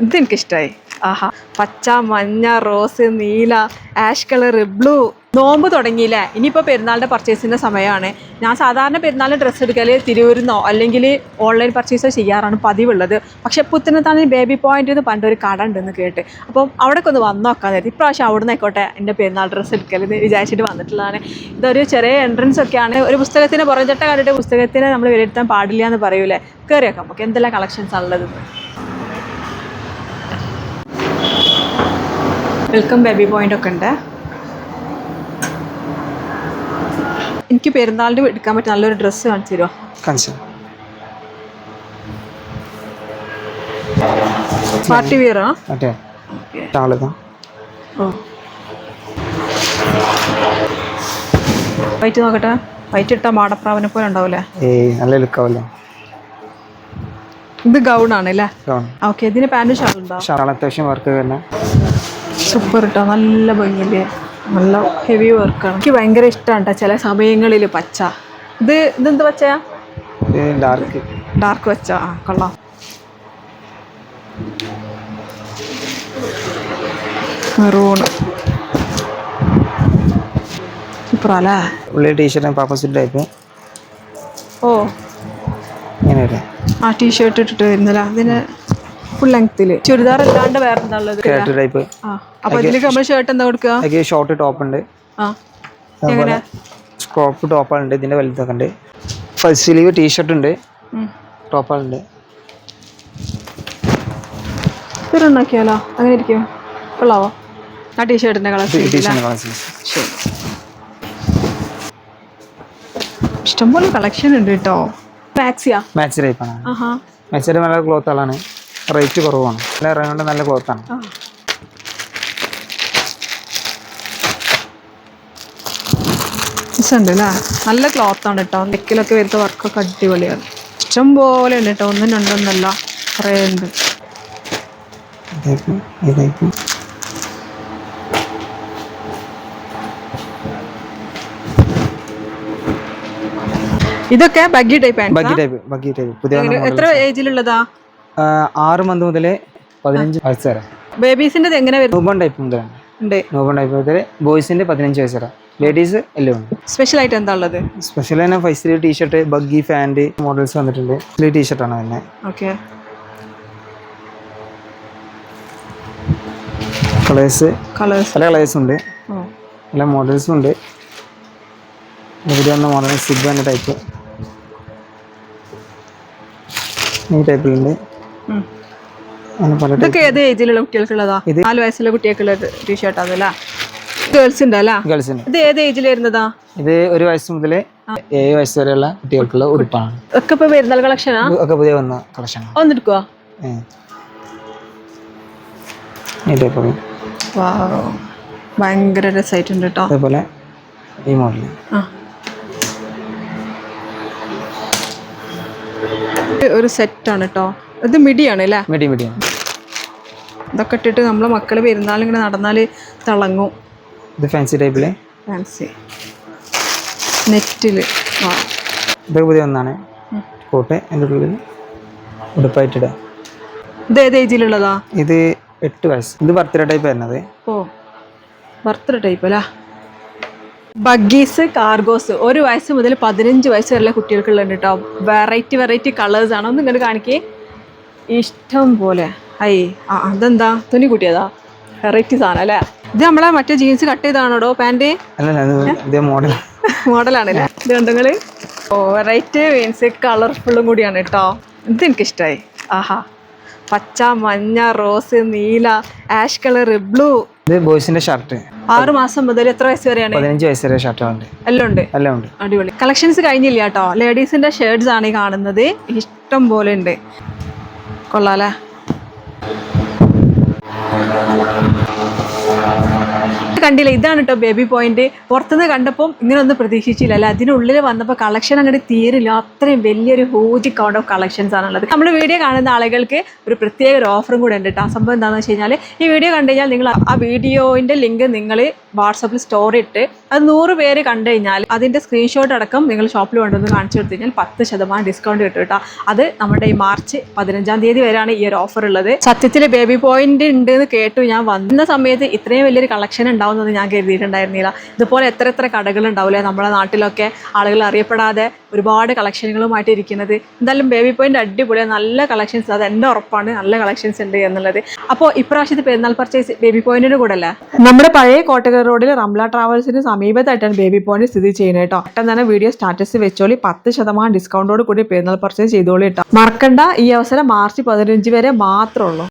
ഇത് എനിക്കിഷ്ടമായി ആഹാ. പച്ച മഞ്ഞ റോസ് നീല ആഷ് കളർ ബ്ലൂ. നോമ്പ് തുടങ്ങിയില്ലേ? ഇനിയിപ്പോൾ പെരുന്നാളിന്റെ പർച്ചേസിന്റെ സമയമാണ്. ഞാൻ സാധാരണ പെരുന്നാളിന് ഡ്രസ്സ് എടുക്കൽ തിരൂരിന്നോ അല്ലെങ്കിൽ ഓൺലൈൻ പർച്ചേസോ ചെയ്യാറാണ് പതിവുള്ളത്. പക്ഷെ പുത്തനത്താണ് ബേബി പോയിന്റ് എന്ന് പണ്ട് ഒരു കട ഉണ്ടെന്ന് കേട്ട്. അപ്പം അവിടേക്ക് ഒന്ന് വന്ന് നോക്കാൻ നേരത്തെ ഇപ്രാവശ്യം അവിടെ നിന്നായിക്കോട്ടെ എന്റെ പെരുന്നാൾ ഡ്രസ്സ് എടുക്കലെന്ന് വിചാരിച്ചിട്ട് വന്നിട്ടുള്ളതാണ്. ഇതൊരു ചെറിയ എൻട്രൻസ് ഒക്കെയാണ്. ഒരു പുസ്തകത്തിന് പുറംചട്ട കണ്ടിട്ട് പുസ്തകത്തിനെ നമ്മൾ വിലയിരുത്താൻ പാടില്ല എന്ന് പറയൂലേ? കയറിയൊക്കെ നമുക്ക് എന്തെല്ലാം കളക്ഷൻസ് ഉള്ളത് വെൽക്കം ബേബി പോയിന്റ് ഒക്കെ ഉണ്ട്. എനിക്ക് പെരുന്നാളിന് എടുക്കാൻ പറ്റിയ നല്ലൊരു ഡ്രസ്സ് കാണിച്ചു തരുമോ കാണിച്ചു പാർട്ടി വിയറോ അതെ ഓ. വൈറ്റ് നോക്കട്ടെ. വൈറ്റ് ഇട്ട മാടപ്രാവിനെ പോലെ ഉണ്ടാവില്ലേ ഏയ് നല്ല ലുക്കാവല്ലോ ഇത് ഗൗൺ ആണ് അല്ലേ ഓക്കെ ഇതിന് പാന്റും ഷാൾ ഉണ്ടോ? ഷാൾ അത്യാവശ്യം വർക്ക് തന്നെ സൂപ്പർ കേട്ടോ നല്ല ഭംഗിയില്ലേ? നല്ല ഹെവി വർക്കാണ് എനിക്ക് ഭയങ്കര ഇഷ്ടമാണ് കേട്ടോ ചില സമയങ്ങളിൽ പച്ച. ഇത് ഇതെന്ത് പച്ചയാ? ഡാർക്ക് ഡാർക്ക് പച്ച. ആ കൊള്ളാം. മെറൂണ് സൂപ്പറല്ലേ ഉള്ളിൽ ടീഷർട്ടും പാപ്പസിന്റെ ടൈപ്പ് ഓ. ഇങ്ങനെ ആ ടീഷർട്ട് ഇട്ടിട്ട് വരുന്നില്ല? അതിന് ഫുൾ ലെങ്ത്തിൽ ചുരിദാർ അല്ലാണ്ട് വേറെ എന്താ ഉള്ളത് ഷർട്ട് ടൈപ്പ് ആ അപ്പൊ ഇതിലേക്ക് നമ്മൾ ഷർട്ട് എന്താ കൊടുക്കുക ഷോർട്ട് ടോപ്പ് ഉണ്ട്. ആ എങ്ങനെ? ഉണ്ട് ഇതിന്റെ വലുതൊക്കെ ഉണ്ട്. ഫസ്റ്റ് സ്ലീവ് ടീഷർട്ട് ഉണ്ട്. ഉം. ടോപ്പുണ്ട് ഇതൊരെണ്ണാക്കിയാലോ അങ്ങനെ ഇരിക്കും. കൊള്ളാവോ? ആ ടീഷർട്ടിന്റെ കളർ ശരി. ഇഷ്ടംപോലെ കളക്ഷൻ ഉണ്ട് കേട്ടോ. മാക്സിയാ മാക്സി ടൈപ്പാണ് ആഹാ. മാച്ച് നല്ല ക്ലോത്തുകളാണ് റേറ്റ് കുറവാണ്. നല്ല ഇറങ്ങേണ്ട നല്ല ക്ലോത്താണ് ആണ്. ഉണ്ട് അല്ലേ നല്ല ക്ലോത്ത് ആണ് കേട്ടോ നെക്കിലൊക്കെ വരുന്ന വർക്കൊക്കെ അടിപൊളിയാണ്. ഇഷ്ടം പോലെ ഉണ്ട് കേട്ടോ ഒന്നും രണ്ടൊന്നല്ല കുറേ ഉണ്ട്. ഇതൊക്കെ buggy type buggy type buggy type പുതിയ എത്ര ഏജിലുള്ളതാ ആറ് മന്ത് മുതൽ പതിനഞ്ച് വയസ്സ് വരെ. ബേബീസിന്റെ എങ്ങനെ വരും? നൂബൺ ടൈപ്പ് മുതലാണ് ഉണ്ട്. നൂബൺ ടൈപ്പ് മുതൽ ബോയ്സിന്റെ പതിനഞ്ച് വയസ്സ് വരെ. ലേഡീസ് എല്ലാം ഉണ്ട്. സ്പെഷ്യൽ ആയിട്ട് എന്താ ഉള്ളത്? സ്പെഷ്യൽ തന്നെ five sleeve t shirt buggy ഫാൻഡ് models വന്നിട്ടുണ്ട്. സ്ലീവ് ആണ് തന്നെ. ഓക്കെ കളേഴ്സ് കളേഴ്സ് പല കളേഴ്സും ഉണ്ട്. പല മോഡൽസും ഉണ്ട്. ഇവിടെ വന്ന മോഡൽ സിബ് എന്ന ടൈപ്പ് ഈ ടൈപ്പിലുണ്ട് ഇതൊക്കെ ഏത് ഏജിലുള്ള കുട്ടികൾക്കുള്ളതാ? നാല് വയസ്സുള്ള കുട്ടികൾക്കുള്ള ടീഷർട്ട് അതല്ല ഇത് ഏത് ഏജിൽ വരുന്നതാ? ഇത് ഒരു വയസ്സ് മുതൽ ഏഴ് വയസ്സ് വരെയുള്ള കുട്ടികൾക്കുള്ള ഉടുപ്പാണ്. ഒക്കെ ഇപ്പൊ പെരുന്നാൾ കളക്ഷനാ ഒക്കെ പുതിയ വന്ന ഒന്നെടുക്കുക ഭയങ്കര രസമായിട്ടുണ്ട് കേട്ടോ അതേപോലെ ഈ മോഡൽ ഒരു സെറ്റാണ് കേട്ടോ ഇത് മിടിയാണ് അല്ലേ മിടി മിടിയാണ്. ഇതൊക്കെ ഇട്ടിട്ട് നമ്മളെ മക്കൾ പെരുന്നാൾ ഇങ്ങനെ നടന്നാൽ തിളങ്ങും. ഇത് ഫാൻസി ടൈപ്പിൽ ഫാൻസി നെറ്റിൽ ആ. ഇതൊക്കെ പുതിയ ഒന്നാണ്. കോട്ട് എന്റെ ഉള്ളിൽ ഉടുപ്പായിട്ടിടുക. ഇത് ഏത് ഏജിലുള്ളതാ ഇത് എട്ട് വയസ്സ്. ഇത് ബർത്ത്ഡേ ടൈപ്പ് വരുന്നത്. ഓ. ബർത്ത്ഡേ ടൈപ്പ് അല്ല? ബഗ്ഗീസ് കാർഗോസ് ഒരു വയസ്സ് മുതൽ പതിനഞ്ച് വയസ്സ് വരെയുള്ള കുട്ടികൾക്കുള്ളത് കേട്ടോ വെറൈറ്റി വെറൈറ്റി കളേഴ്സ് ആണ്. ഒന്ന് ഇങ്ങോട്ട് കാണിക്കേ. ഇഷ്ടം പോലെ. ഐ ആ അതെന്താ? തുണി കൂട്ടിയതാ? വെറൈറ്റി സാധനം അല്ലേ? ഇത് നമ്മളെ മറ്റേ ജീൻസ് കട്ട് ചെയ്താണോടോ പാന്റ് മോഡലാണല്ലേ? ഇത് കണ്ടുങ്ങൾ? ഓ വെറൈറ്റി മീൻസ് കളർഫുള്ളും കൂടിയാണ് കേട്ടോ. ഇത് എനിക്കിഷ്ടമായി ആഹാ. പച്ച മഞ്ഞ റോസ് നീല ആഷ് കളർ ബ്ലൂ ഇത് ബോയ്സിന്റെ ഷർട്ട് ആറ് മാസം മുതൽ എത്ര വയസ്സ് വരെയാണ്? പതിനഞ്ച് വയസ്സ് വരെ ഷർട്ടുണ്ട് എല്ലാം ഉണ്ട്? എല്ലാം ഉണ്ട്. അടിപൊളി. കളക്ഷൻസ് കഴിഞ്ഞില്ല കേട്ടോ. ലേഡീസിന്റെ ഷർട്ട്സ് ആണ് ഈ കാണുന്നത്. ഇഷ്ടം പോലെ ഉണ്ട്. കൊള്ളാലേ. കണ്ടില്ല? ഇതാണ് കേട്ടോ ബേബി പോയിന്റ് പുറത്തുനിന്ന് കണ്ടപ്പോൾ ഇങ്ങനെ ഒന്നും പ്രതീക്ഷിച്ചില്ല. അല്ല? അതിനുള്ളിൽ വന്നപ്പോൾ കളക്ഷൻ അങ്ങോട്ട് തീരില്ല. അത്രയും വലിയൊരു ഹൂജ് കൗണ്ട് ഓഫ് കളക്ഷൻസ് ആണുള്ളത്. നമ്മൾ വീഡിയോ കാണുന്ന ആളുകൾക്ക് ഒരു പ്രത്യേക ഒരു ഓഫറും കൂടെ ഉണ്ട് കേട്ടോ സംഭവം എന്താണെന്ന് വെച്ച് കഴിഞ്ഞാൽ ഈ വീഡിയോ കണ്ടു കഴിഞ്ഞാൽ നിങ്ങൾ ആ വീഡിയോന്റെ ലിങ്ക് നിങ്ങൾ വാട്സപ്പിൽ സ്റ്റോറി ഇട്ട് അത് നൂറ് പേര് കണ്ടു കഴിഞ്ഞാൽ അതിന്റെ സ്ക്രീൻഷോട്ട് അടക്കം നിങ്ങൾ ഷോപ്പിൽ കൊണ്ടുവന്ന് കാണിച്ചു കൊടുത്തു കഴിഞ്ഞാൽ പത്ത് ശതമാനം ഡിസ്കൗണ്ട് കിട്ടും കേട്ടോ. അത് നമ്മുടെ ഈ മാർച്ച് പതിനഞ്ചാം തീയതി വരെയാണ് ഈ ഒരു ഓഫർ ഉള്ളത്. സത്യത്തിൽ ബേബി പോയിന്റ് ഉണ്ട് എന്ന് കേട്ടു ഞാൻ വന്ന സമയത്ത് ഇത്രയും വലിയൊരു കളക്ഷൻ ഉണ്ടാവുന്നത് ഞാൻ കരുതിയിട്ടുണ്ടായിരുന്നില്ല. ഇതുപോലെ എത്ര എത്ര കടകൾ ഉണ്ടാവില്ലേ നമ്മുടെ നാട്ടിലൊക്കെ ആളുകൾ അറിയപ്പെടാതെ ഒരുപാട് കളക്ഷനുകളുമായിട്ട് ഇരിക്കുന്നത്. എന്തായാലും ബേബി പോയിന്റ് അടിപൊളിയാണ് നല്ല കളക്ഷൻസ് അത് എന്റെ ഉറപ്പാണ് നല്ല കളക്ഷൻസ് ഉണ്ട് എന്നുള്ളത്. അപ്പോൾ ഇപ്രാവശ്യത്തെ പെരുന്നാൾ പർച്ചേസ് ബേബി പോയിന്റിന് കൂടെ അല്ലേ? നമ്മുടെ പഴയ കോട്ടകൽ റോഡിൽ റംല ട്രാവൽസിന് സമീപത്തായിട്ടാണ് ബേബി പോയിന്റ് സ്ഥിതി ചെയ്യുന്നത് കേട്ടോ. പെട്ടെന്ന് തന്നെ വീഡിയോ സ്റ്റാറ്റസ് വെച്ചോളി. പത്ത് ശതമാനം ഡിസ്കൗണ്ടോട് കൂടി പെരുന്നാൾ പർച്ചേസ് ചെയ്തോളി കേട്ടോ. മറക്കണ്ട. ഈ അവസരം മാർച്ച് പതിനഞ്ച് വരെ മാത്രമേ ഉള്ളൂ.